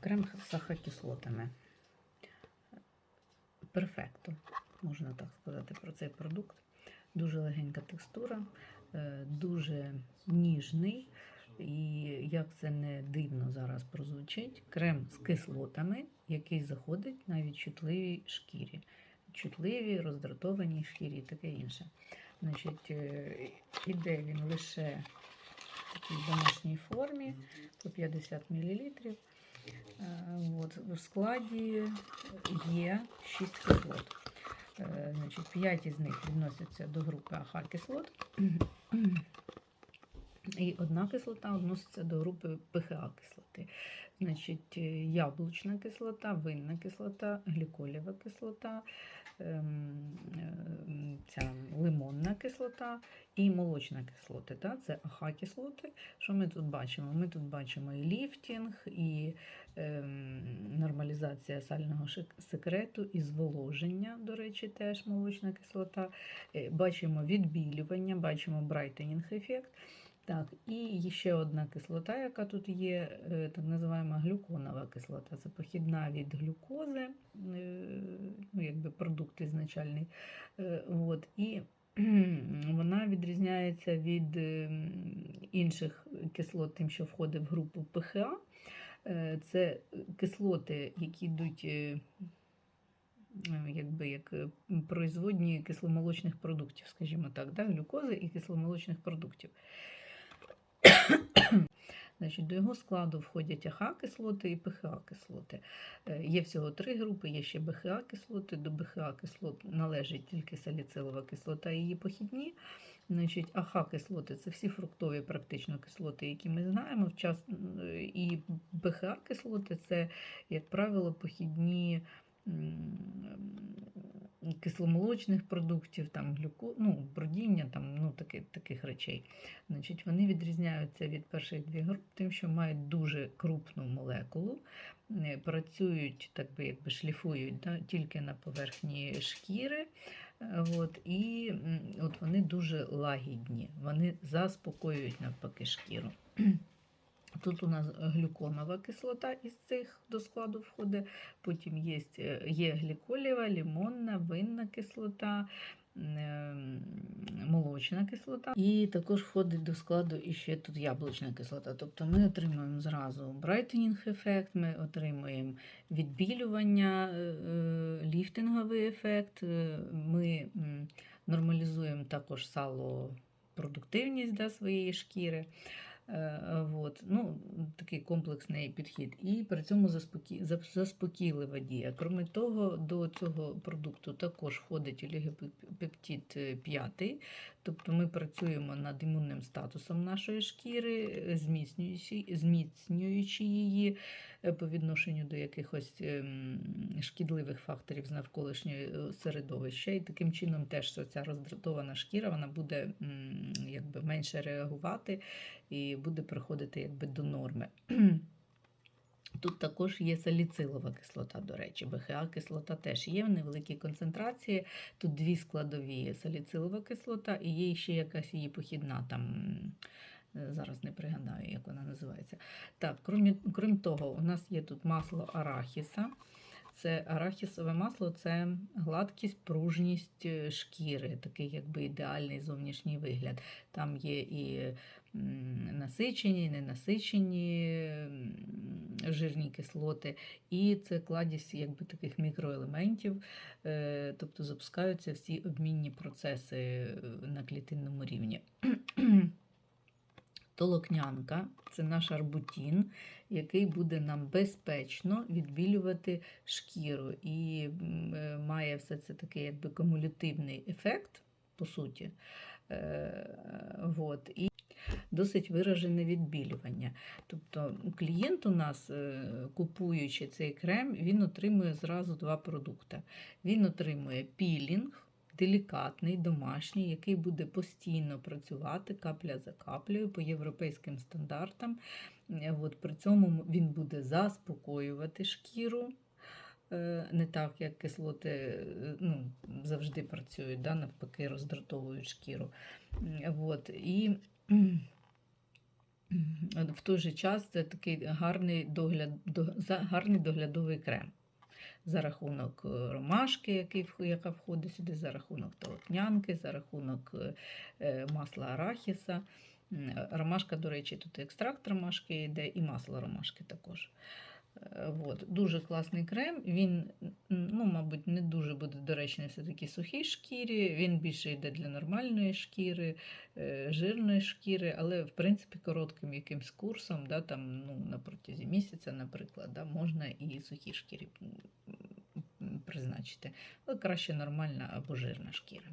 Крем з сахокислотами. Перфекто, можна так сказати, про цей продукт. Дуже легенька текстура, е, дуже ніжний. І як це не дивно зараз прозвучить, крем з кислотами, який заходить на відчутливій шкірі. Чутливій, роздратованій шкірі і таке інше. Значить, е, іде він лише такій домашній формі по 50 мл. От, в складі є 6 кислот. Е, Значить, 5 із них відносяться до групи АХ-кислот. І одна кислота відноситься до групи ПХА-кислоти. Значить, е, яблучна кислота, винна кислота, гліколєва кислота, ця лимонна кислота і молочна кислота. Та? Це АХ-кислоти. Що ми тут бачимо? Ми тут бачимо і ліфтінг, і ем, нормалізація сального секрету, і зволоження, до речі, теж молочна кислота. Е, Бачимо відбілювання, бачимо брайтенінг ефект. Так, і ще одна кислота, яка тут є, е, так називаємо глюконова кислота. Це похідна від глюкози, е, ну, якби продукт ізначальний. Е, От, і вона відрізняється від інших кислот, тим, що входить в групу ПХА. Це кислоти, які йдуть е, якби як производні кисломолочних продуктів, скажімо так, да? глюкози і кисломолочних продуктів. Значить, до його складу входять АХ-кислоти і ПХА-кислоти. Е, Є всього три групи, є ще БХА-кислоти. До БХА-кислот належить тільки саліцилова кислота і її похідні. Значить, АХ-кислоти це всі фруктові практично кислоти, які ми знаємо. І БХА-кислоти це, як правило, похідні кисломолочних продуктів, там, глюко, ну, бродіння, там, ну, таки, таких речей. Значить, вони відрізняються від перших двох груп тим, що мають дуже крупну молекулу, е, працюють, так би якби шліфують да, тільки на поверхні шкіри. е, От, і от вони дуже лагідні, вони заспокоюють навпаки шкіру. Тут у нас глюконова кислота із цих до складу входить. Потім є, є гліколєва, лимонна, винна кислота, ем, молочна кислота. І також входить до складу іще тут яблучна кислота. Тобто ми отримуємо зразу брайтенінг ефект, ми отримуємо відбілювання, е, е, ліфтинговий ефект, е, ми нормалізуємо також салопродуктивність да, своєї шкіри. Е, Вот. Ну, такий комплексний підхід. І при цьому заспокі... заспокійлива дія. Крім того, до цього продукту також входить олігопептид 5, тобто ми працюємо над імунним статусом нашої шкіри, зміцнюючи, зміцнюючи її е, по відношенню до якихось ем, шкідливих факторів з навколишнього середовища. І таким чином теж ця роздратована шкіра вона буде якби менше реагувати і буде приходити якби до норми. Тут також є саліцилова кислота, до речі, БХА кислота теж є в невеликій концентрації. Тут дві складові саліцилова кислота і є ще якась її похідна там. е, Зараз не пригадаю, як вона називається. Так, крім, крім того, у нас є тут масло арахіса. Це арахісове масло це гладкість, пружність е, шкіри, такий якби ідеальний зовнішній вигляд. Там є і насичені, і ненасичені жирні кислоти, і це кладість якби таких мікроелементів, е, тобто запускаються всі обмінні процеси е, на клітинному рівні. Толокнянка це наш арбутін, який буде нам безпечно відбілювати шкіру і е, має все це такий якби кумулятивний ефект, по суті. Е, вот. І досить виражене відбілювання. Тобто клієнт у нас, е, купуючи цей крем, він отримує зразу два продукти. Він отримує пілінг. Делікатний, домашній, який буде постійно працювати капля за каплею по європейським стандартам. Е, От, при цьому він буде заспокоювати шкіру. Е, Не так, як кислоти е, ну, завжди працюють, да, навпаки, роздратовують шкіру. От, і В той же час це такий гарний, догляд, гарний доглядовий крем. За рахунок е, ромашки, який, яка входить сюди, за рахунок толокнянки, за рахунок е, е, масла арахіса. Ромашка, до речі, тут екстракт ромашки йде, і масло ромашки також. От. Дуже класний крем. Він, ну, мабуть, не дуже буде доречний все-таки сухій шкірі. Він більше йде для нормальної шкіри, жирної шкіри, але в принципі коротким якимсь курсом, да, там, ну, на протязі місяця, наприклад, да, можна і сухій шкірі призначити. Але краще нормальна або жирна шкіра.